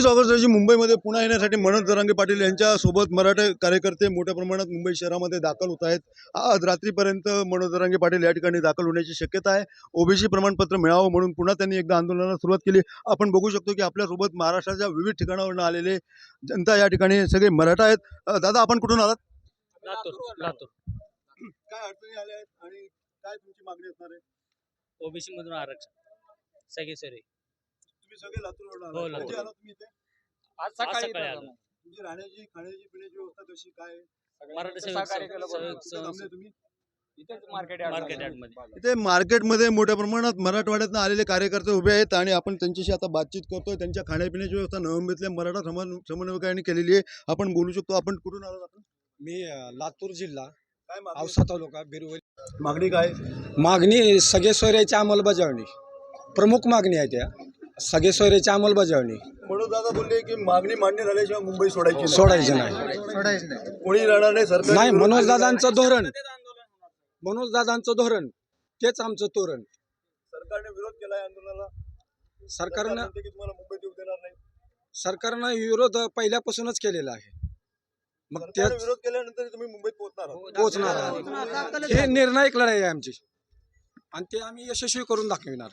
पंचवीस ऑगस्ट रोजी मुंबईमध्ये पुन्हा येण्यासाठी मनोज जरांगे पाटील यांच्यासोबत मराठा कार्यकर्ते मोठ्या प्रमाणात मुंबई शहरामध्ये दाखल होत आहेत. आज रात्रीपर्यंत मनोज जरांगे पाटील या ठिकाणी दाखल होण्याची शक्यता आहे. ओबीसी प्रमाणपत्र मिळावं म्हणून पुन्हा त्यांनी एकदा आंदोलनाला सुरुवात केली. आपण बघू शकतो की आपल्यासोबत महाराष्ट्राच्या विविध ठिकाणावरून आलेले जनता या ठिकाणी सगळे मराठा आहेत. दादा आपण कुठून आलात? काय अडचणी आल्या आहेत आणि काय तुमची मागणी असणार आहे? ओबीसी मधून आरक्षण. सगळे सरे तुम्ही सगळे लातूरवरून हो. लातूर. तुम्ही इथे? आज सकाळी आलो. तुमची राहण्याची खाण्याची पिण्याची व्यवस्था कशी काय? आहे? मराठी इथं सेवक सहकार्य संघ- केलं सेवक बरोबर. कुठे संघ- थांबले तुम्ही? इथेच मार्केट यार्डमध्ये. इथे मार्केटमध्ये मोठ्या प्रमाणात मराठवाड्यातून आलेले कार्यकर्ते उभे आहेत आणि आपण त्यांच्याशी आता बातचीत करतोय. त्यांच्या खाण्यापिण्याची व्यवस्था नवमुंबईतल्या मराठा समान समन्वयकांनी केलेली आहे. आपण बोलू शकतो. आपण कुठून आलो आपण? मी अ, लातूर जिल्हा काय मागणी? औसा तालुका बिरवली. मागणी काय? मागणी सगळे सोयऱ्याची अंमलबजावणी. प्रमुख मागणी आहे त्या. सगळे सोयऱ्याची अंमलबजावणी. म्हणून दादा बोलले की मागणी मान्य झाल्याशिवाय मुंबई सोडायची नाही. सोडायची नाही. कोणी राहणार नाही सरकार नाही मनोज दादांचं धोरण. मनोज दादांचं धोरण तेच आमचं तोरण. सरकारने विरोध केलाय आंदोलनाला. सरकार सरकारनं म्हणते की तुम्हाला मुंबईत येऊ देणार नाही. सरकारनं विरोध पहिल्यापासूनच केलेला आहे. मग सरकारने तेच विरोध केल्यानंतर तुम्ही मुंबईत पोहोचणार आहात. पोचणार आहे. हे निर्णायक लढाई आहे आमची. आणि ते आम्ही यशस्वी करून दाखविणार.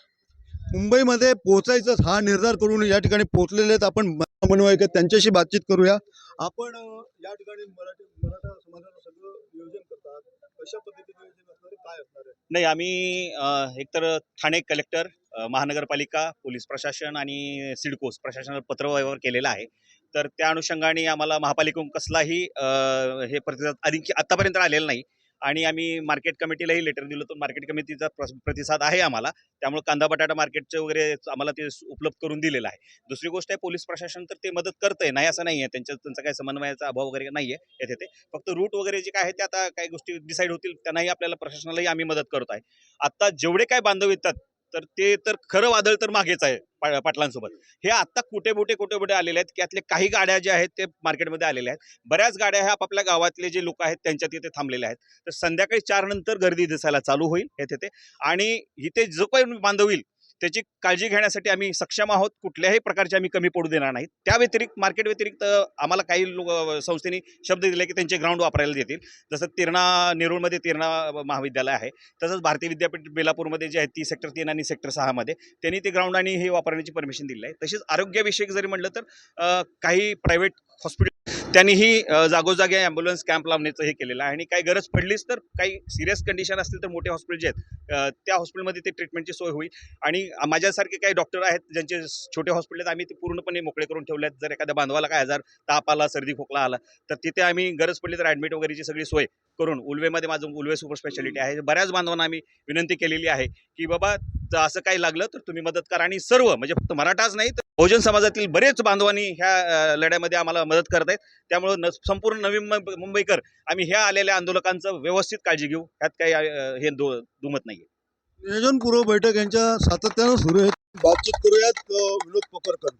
मुंबईमध्ये पोहोचायचं हा निर्धार करून या ठिकाणी पोहोचलेले आहेत. आपण समन्वयक त्यांच्याशी बातचीत करूया. आपण या ठिकाणी मराठी मराठा समाजाला सगळं नियोजन करतात. कशा पद्धतीने नियोजन असणार काय असणार आहे? नाही आम्ही एकतर ठाणे कलेक्टर महानगरपालिका पोलीस प्रशासन आणि सिडकोस प्रशासनाला पत्रव्यवहार केलेला आहे. तर त्या अनुषंगाने आम्हाला महापालिकेकडून कसलाही हे प्रतिसाद आधी आत्तापर्यंत आलेला नाही. आणि आम्ही मार्केट कमिटीलाही लेटर दिलं तर मार्केट कमिटीचा प्रतिसाद आहे आम्हाला. त्यामुळे कांदा बटाटा मार्केटचे वगैरे आम्हाला ते उपलब्ध करून दिलेलं आहे. दुसरी गोष्ट आहे पोलीस प्रशासन तर ते मदत करतंय. नाही असं नाही आहे त्यांच्या त्यांचा काही समन्वयाचा अभाव वगैरे नाही आहे येथे ते. फक्त रूट वगैरे जे काय आहे ते आता काही गोष्टी डिसाईड होतील. त्यांनाही आपल्याला प्रशासनालाही आम्ही मदत करत आहे. आत्ता जेवढे काय बांधव येतात तर ते तर खरं वादळ तर मागेच आहे पा- पाटलांसोबत. हे आता कुठे मोठे कुठे मोठे आलेले आहेत त्यातले काही गाड्या ज्या आहेत ते मार्केटमध्ये आलेल्या आहेत. बऱ्याच गाड्या ह्या आपापल्या गावातले जे लोक आहेत त्यांच्या तिथे थांबलेल्या आहेत. तर संध्याकाळी चार नंतर गर्दी दिसायला चालू होईल हे तिथे. आणि इथे जो काही बांधव येईल त्याची काळजी घेण्यासाठी आम्ही सक्षम आहोत. कुठल्याही प्रकारचे आम्ही कमी पडू देणार नाहीत त्या व्यतिरिक्त मार्केट व्यतिरिक्त आम्हाला काही लोक संस्थेने शब्द दिले की त्यांचे ग्राउंड वापरायला देतील. जसं तिरणा नेरूळमध्ये तिरणा महाविद्यालय आहे. तसंच भारतीय विद्यापीठ बेलापूरमध्ये जे आहे ती सेक्टर तीन आणि सेक्टर सहामध्ये त्यांनी ते ग्राउंड आणि हे वापरण्याची परमिशन दिली आहे. तसेच आरोग्यविषयक जरी म्हटलं तर काही प्रायव्हेट हॉस्पिटल त्यांनीही जागोजागी ॲम्ब्युलन्स कॅम्प लावण्याचं हे केलेलं आहे. आणि काही गरज पडलीच तर काही सिरियस कंडिशन असतील तर मोठे हॉस्पिटल जे आहेत त्या हॉस्पिटलमध्ये ते ट्रीटमेंटची सोय होईल. आणि माझ्यासारखे काही डॉक्टर आहेत ज्यांचे छोटे हॉस्पिटल आहेत आम्ही ते पूर्णपणे मोकळे करून ठेवले आहेत जर एखाद्या बांधवाला काय आजार ताप आला सर्दी खोकला आला तर तिथे आम्ही गरज पडली तर ॲडमिट वगैरेची सगळी सोय करून उल्वेमध्ये माझं उल्वे सुपर स्पेशालिटी आहे. बऱ्याच बांधवांना आम्ही विनंती केलेली आहे की बाबा जर असं काही लागलं तर तुम्ही मदत करा. आणि सर्व म्हणजे फक्त मराठाच नाही तर बहुजन समाजातील बरेच बांधवांनी ह्या लढ्यामध्ये आम्हाला मदत करत आहेत. त्यामुळं न संपूर्ण नवी मुंबईकर आम्ही ह्या आलेल्या आंदोलकांचं व्यवस्थित काळजी घेऊ. ह्यात काही हे दो दुमत नाही नियोजनपूर्व बैठक यांच्या सातत्यानं सुरू आहे. बातचीत करूयात विनोद पोकरकर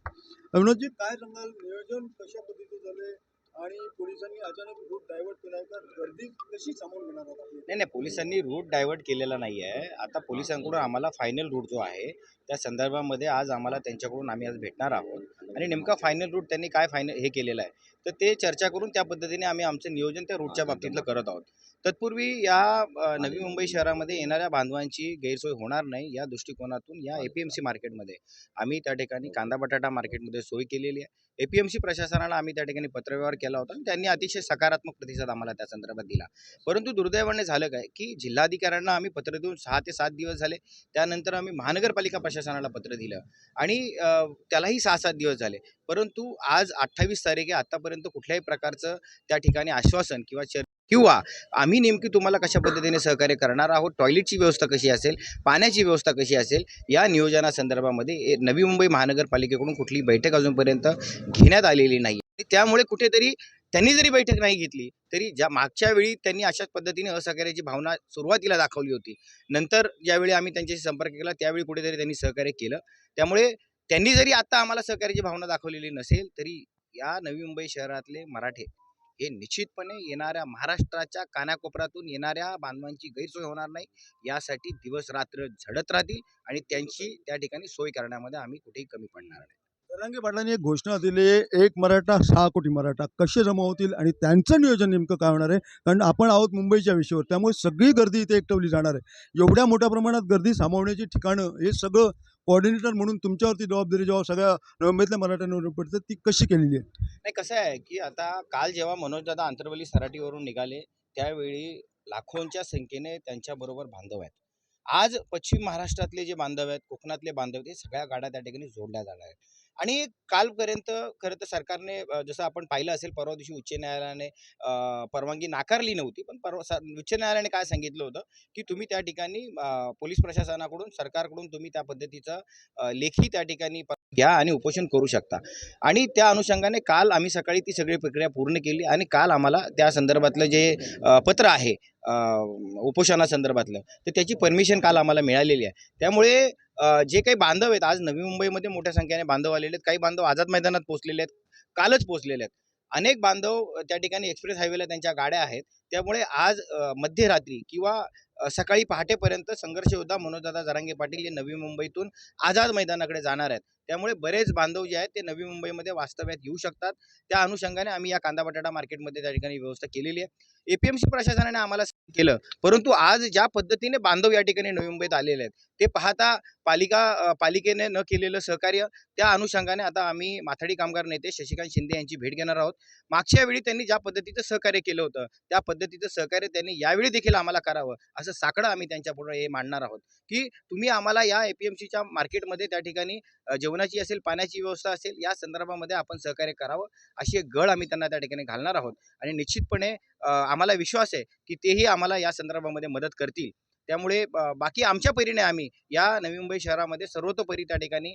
विनोदजी काय सांगाल? नियोजन कशा पद्धतीचं झालंय? आणि पोलिसांनी अचानक रूट डायव्हर्ट केलाय तर गर्दी कशी सामावून घेणार नाही नाही पोलिसांनी रूट डायव्हर्ट केलेला नाही आहे आता पोलिसांकडून आम्हाला फायनल रूट जो आहे त्या संदर्भामध्ये आज आम्हाला त्यांच्याकडून आम्ही आज भेटणार आहोत. आणि नेमका फायनल रूट त्यांनी काय फायनल हे केलेलं आहे? तर ते चर्चा करून त्या पद्धतीने आम्ही आमचं नियोजन त्या रूटच्या बाबतीतलं करत आहोत. तत्पूर्वी या नवी मुंबई शहरामध्ये येणाऱ्या बांधवांची गैरसोय होणार नाही या दृष्टिकोनातून या ए पी एम सी मार्केटमध्ये आम्ही त्या ठिकाणी कांदा बटाटा मार्केटमध्ये सोय केलेली आहे. ए पी एम सी प्रशासनाला आम्ही त्या ठिकाणी पत्रव्यवहार केला होता आणि त्यांनी अतिशय सकारात्मक प्रतिसाद आम्हाला त्या संदर्भात दिला. परंतु दुर्दैवाने झालं काय की जिल्हाधिकाऱ्यांना आम्ही पत्र देऊन सहा ते सात दिवस झाले. त्यानंतर आम्ही महानगरपालिका प्रशासनाला पत्र दिलं आणि त्यालाही सहा सात दिवस झाले. परंतु आज अठ्ठावीस तारीख आहे आत्तापर्यंत कुठल्याही प्रकारचं त्या ठिकाणी आश्वासन किंवा चर किंवा आम्ही नेमकी तुम्हाला कशा पद्धतीने सहकार्य करणार आहोत टॉयलेटची व्यवस्था कशी असेल पाण्याची व्यवस्था कशी असेल या नियोजनासंदर्भामध्ये ए- नवी मुंबई महानगरपालिकेकडून कुठली बैठक अजूनपर्यंत घेण्यात आलेली नाही. त्यामुळे कुठेतरी त्यांनी जरी बैठक नाही घेतली तरी ज्या मागच्या वेळी त्यांनी अशाच पद्धतीने असहकार्याची भावना सुरुवातीला दाखवली होती नंतर ज्यावेळी आम्ही त्यांच्याशी संपर्क केला त्यावेळी कुठेतरी त्यांनी सहकार्य केलं. त्यामुळे त्यांनी जरी आता आम्हाला सहकार्याची भावना दाखवलेली नसेल तरी या नवी मुंबई शहरातले मराठे हे निश्चितपणे येणाऱ्या महाराष्ट्राच्या कानाकोपऱ्यातून येणाऱ्या बांधवांची गैरसोय होणार नाही. यासाठी दिवस रात्र झडत राहतील आणि त्यांची त्या ठिकाणी सोय करण्यामध्ये आम्ही कुठेही कमी पडणार नाही. जरांगे पाटलांनी एक घोषणा दिली आहे एक मराठा सहा कोटी मराठा. कसे जमा होतील आणि त्यांचं नियोजन नेमकं काय होणार आहे? कारण आपण आहोत मुंबईच्या विषयावर त्यामुळे सगळी गर्दी इथे एकटवली जाणार आहे. एवढ्या मोठ्या प्रमाणात गर्दी सामावण्याची ठिकाणं हे सगळं कोऑर्डिनेटर म्हणून तुमच्यावरती जबाबदारी जेव्हा सगळ्या नवंबईतल्या मराठ्यांवर पडतं ती कशी केलेली आहे? नाही कसं आहे की आता काल जेव्हा मनोजदादा आंतरवली सराटीवरून निघाले त्यावेळी लाखोंच्या संख्येने त्यांच्याबरोबर बांधव आहेत. आज पश्चिम महाराष्ट्रातले जे बांधव आहेत कोकणातले बांधव आहेत, हे सगळ्या गाड्या त्या ठिकाणी जोडल्या जाणार आहेत. आणि कालपर्यंत खरं तर सरकारने जसं आपण पाहिलं असेल परवा दिवशी उच्च न्यायालयाने परवानगी नाकारली नव्हती. पण परवा सा- उच्च न्यायालयाने काय सांगितलं होतं की तुम्ही त्या ठिकाणी पोलीस प्रशासनाकडून सरकारकडून तुम्ही त्या पद्धतीचं लेखी त्या ठिकाणी घ्या आणि उपोषण करू शकता. आणि त्या अनुषंगाने काल आम्ही सकाळी ती सगळी प्रक्रिया पूर्ण केली आणि काल आम्हाला त्या संदर्भातलं जे पत्र आहे उपोषणासंदर्भातलं तर त्याची परमिशन काल आम्हाला मिळालेली आहे. त्यामुळे जे काही बांधव आहेत आज नवी मुंबईमध्ये मोठ्या संख्येने बांधव आलेले आहेत. काही बांधव आझाद मैदानात पोहोचलेले आहेत कालच पोहोचलेले आहेत. अनेक बांधव त्या ठिकाणी एक्सप्रेस हायवेला त्यांच्या गाड्या आहेत. त्यामुळे आज मध्यरात्री किंवा सकाळी पहाटेपर्यंत संघर्ष योद्धा मनोजदादा जरांगे पाटील हे नवी मुंबईतून आझाद मैदानाकडे जाणार आहेत. त्यामुळे बरेच बांधव जे आहेत ते नवी मुंबईमध्ये वास्तव्यात येऊ शकतात. त्या अनुषंगाने आम्ही या कांदा बटाटा मार्केटमध्ये त्या ठिकाणी व्यवस्था केलेली आहे. एपीएमसी प्रशासनाने आम्हाला केलं परंतु आज ज्या पद्धतीने बांधव या ठिकाणी नवी मुंबईत आलेले आहेत ते पाहता पालिका पालिकेने न केलेलं सहकार्य त्या अनुषंगाने आता आम्ही माथाडी कामगार नेते शशिकांत शिंदे यांची भेट घेणार आहोत. मागच्या वेळी त्यांनी ज्या पद्धतीचं सहकार्य केलं होतं त्या पद्धतीचं सहकार्य त्यांनी यावेळी देखील आम्हाला करावं असं साकडं आम्ही त्यांच्यापुढं हे मांडणार आहोत की तुम्ही आम्हाला या एपीएमसीच्या मार्केटमध्ये त्या ठिकाणी जेवणाची असेल पाण्याची व्यवस्था असेल या संदर्भामध्ये आपण सहकार्य करावं अशी एक गळ आम्ही त्यांना त्या ठिकाणी घालणार आहोत. आणि निश्चितपणे आम्हाला विश्वास आहे की तेही आम्हाला या संदर्भामध्ये मदत करतील. त्यामुळे बाकी आमच्या परीने आम्ही या नवी मुंबई शहरामध्ये सर्वतोपरी त्या ठिकाणी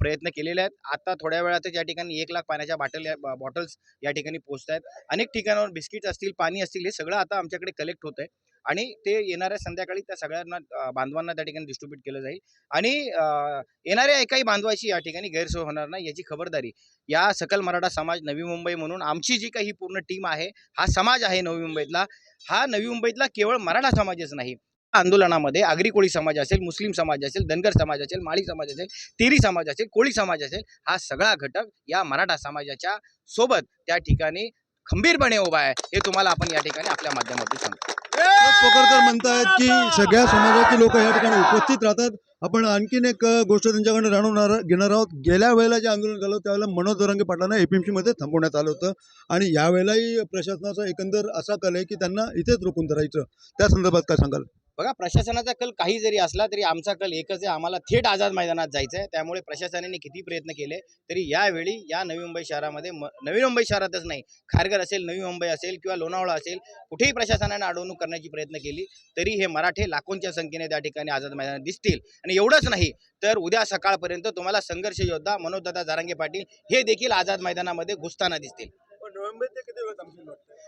प्रयत्न केलेले आहेत. आता थोड्या वेळातच या ठिकाणी एक लाख पाण्याच्या बाटल बॉटल्स या ठिकाणी पोहोचत आहेत अनेक ठिकाणावर बिस्किट्स असतील पाणी असतील हे सगळं आता आमच्याकडे कलेक्ट होत आहे आणि ते येणाऱ्या संध्याकाळी त्या सगळ्यांना बांधवांना त्या ठिकाणी डिस्ट्रीब्यूट केलं जाईल. आणि येणाऱ्या एकाही बांधवाची या ठिकाणी गैरसोय होणार नाही याची खबरदारी या सकल मराठा समाज नवी मुंबई म्हणून आमची जी काही पूर्ण टीम आहे हा समाज आहे नवी मुंबईतला. हा नवी मुंबईतला केवळ मराठा समाजच नाही. आंदोलनामध्ये आगरी कोळी समाज असेल मुस्लिम समाज असेल धनगर समाज असेल माळी समाज असेल तिरी समाज असेल कोळी समाज असेल हा सगळा घटक या मराठा समाजाच्या सोबत त्या ठिकाणी खंबीरपणे उभा आहे हे तुम्हाला आपण या ठिकाणी आपल्या माध्यमातून सांगतो. पोकरकर म्हणतायत की सगळ्या समाजाचे लोक या ठिकाणी उपस्थित राहतात. आपण आणखीन एक गोष्ट त्यांच्याकडे जाणून घेणार आहोत. गेल्या वेळेला जे आंदोलन झालं त्यावेळेला मनोज दरंगे पाटलांना एपीएमसी मध्ये थांबवण्यात आलं होतं. आणि यावेळेलाही प्रशासनाचा एकंदर असा कल आहे की त्यांना इथेच रोखून धरायचं. त्या संदर्भात काय सांगाल? बघा प्रशासनाचा कल काही जरी असला तरी आमचा कल एकच आहे. आम्हाला थेट आझाद मैदानात जायचं आहे. त्यामुळे प्रशासनाने किती प्रयत्न केले तरी यावेळी या नवी मुंबई शहरामध्ये नवी मुंबई शहरातच नाही. खारघर असेल नवी मुंबई असेल किंवा लोणावळा असेल कुठेही प्रशासनाने अडवणूक करण्याची प्रयत्न केली तरी हे मराठे लाखोंच्या संख्येने त्या ठिकाणी आझाद मैदानात दिसतील. आणि एवढंच नाही तर उद्या सकाळपर्यंत तुम्हाला संघर्ष योद्धा मनोजदादा जारांगे पाटील हे देखील आझाद मैदानामध्ये घुसताना दिसतील.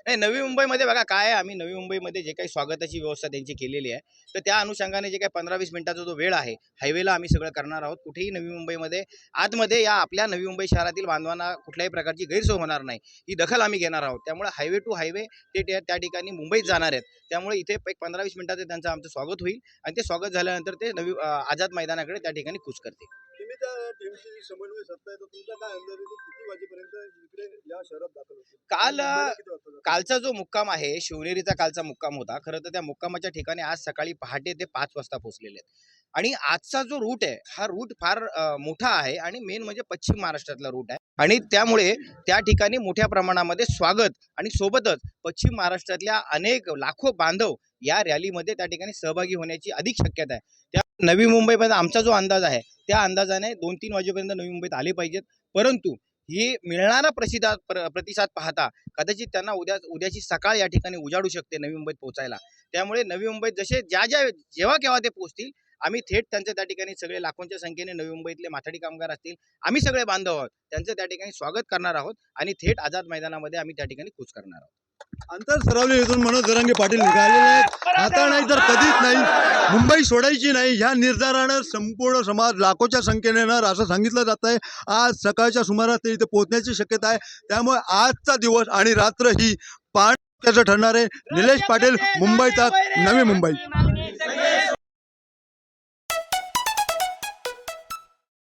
नाही नवी मुंबईमध्ये बघा काय आहे आम्ही नवी मुंबईमध्ये जे काही स्वागताची व्यवस्था त्यांची केलेली आहे तर त्या अनुषंगाने जे काही पंधरा वीस मिनिटाचा जो वेळ आहे हायवेला आम्ही सगळं करणार आहोत. कुठेही नवी मुंबईमध्ये आतमध्ये या आपल्या नवी मुंबई शहरातील बांधवांना कुठल्याही प्रकारची गैरसोय होणार नाही. ही दखल आम्ही घेणार आहोत. त्यामुळे हायवे टू हायवे ते त्या ठिकाणी मुंबईत जाणार आहेत. त्यामुळे इथे एक पंधरा वीस मिनिटाचं त्यांचं आमचं स्वागत होईल आणि ते स्वागत झाल्यानंतर ते नवी आझाद मैदानाकडे त्या ठिकाणी कूच करतील. तुम्ही त्या टीमशी समन्वय साधताय तर तुमचा काय अंदाज आहे? किती वाजेपर्यंत इकडे या शहरात दाखल काल किती वाजता? कालचा जो मुक्काम आहे शिवनेरीचा कालचा मुक्काम होता. खरं तर त्या मुक्कामाच्या ठिकाणी आज सकाळी पहाटे ते पाच वाजता पोहोचलेले आहेत. आणि आजचा जो रूट आहे हा रूट फार अ, मोठा आहे आणि मेन म्हणजे पश्चिम महाराष्ट्रातला रूट आहे. आणि त्यामुळे त्या ठिकाणी मोठ्या प्रमाणामध्ये स्वागत आणि सोबतच पश्चिम महाराष्ट्रातल्या अनेक लाखो बांधव या रॅलीमध्ये त्या ठिकाणी सहभागी होण्याची अधिक शक्यता आहे. त्या नवी मुंबईमध्ये आमचा जो अंदाज आहे त्या अंदाजाने दोन तीन वाजेपर्यंत नवी मुंबईत आले पाहिजेत. परंतु ही मिळणारा प्रसिद्धा प्र प्रतिसाद पाहता कदाचित त्यांना उद्या उद्याची सकाळ या ठिकाणी उजाडू शकते नवी मुंबईत पोहोचायला. त्यामुळे नवी मुंबईत जसे ज्या ज्या जेव्हा केव्हा ते पोहोचतील आम्ही थेट त्यांचं त्या ठिकाणी सगळे लाखोंच्या संख्येने नवी मुंबईतले माथाडी कामगार असतील आम्ही सगळे बांधव आहोत. त्यांचं त्या ठिकाणी स्वागत करणार आहोत आणि थेट आझाद मैदानामध्ये आम्ही त्या ठिकाणी कूच करणार आहोत. अंतर सरावले इथून मनोज जरांगे पाटील निघालेले आहेत. आता नाही तर कधीच नाही. मुंबई सोडायची नाही. ह्या निर्धारानं संपूर्ण समाज लाखोच्या संख्येने येणार असं सांगितलं जात आहे. आज सकाळच्या सुमारास ते इथे पोहोचण्याची शक्यता आहे. त्यामुळे आजचा दिवस आणि रात्र ही पाण्याचं ठरणार आहे. निलेश पाटील मुंबई तक नवी मुंबई.